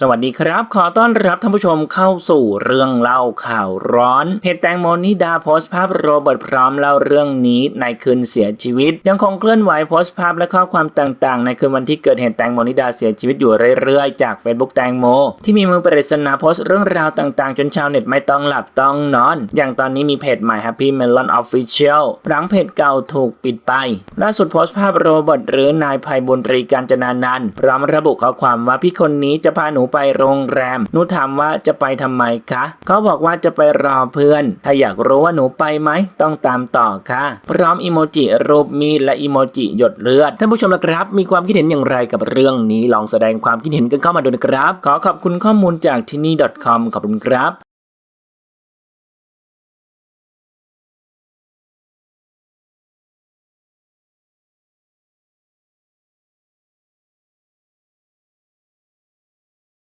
สวัสดีครับ ขอต้อนรับท่านผู้ชมเข้าสู่เรื่องเล่าข่าวร้อน เพจแตงโมนิดาโพสต์ภาพโรเบิร์ตพร้อมเล่าเรื่องนี้ในคืนเสียชีวิต ยังคงเคลื่อนไหวโพสต์ภาพและข้อความต่างๆ ในคืนวันที่เกิดเหตุแตงโมนิดาเสียชีวิตอยู่เรื่อยๆ จาก Facebook แตงโม ที่มีมือปริศนาโพสต์เรื่องราวต่างๆ จนชาวเน็ตไม่ต้องหลับต้องนอน อย่างตอนนี้มีเพจใหม่ Happy Melon Official หลังเพจเก่าถูกปิดไปล่าสุดโพสต์ภาพโรเบิร์ตหรือนายภัยบุญตรีการจนานันพร้อมระบุข้อความว่าพี่คนนี้จะพาหนูไปโรงแรม หนูถามว่าจะไปทำไมคะ เขาบอกว่าจะไปรอเพื่อน ถ้าอยากรู้ว่าหนูไปไหม ต้องตามต่อค่ะ พร้อมอีโมจิรูปมีดและอีโมจิหยดเลือด ท่านผู้ชมละครับ มีความคิดเห็นอย่างไรกับเรื่องนี้ ลองแสดงความคิดเห็นกันเข้ามาดูนะครับ ขอขอบคุณข้อมูลจากที่นี่ .com ขอบคุณครับ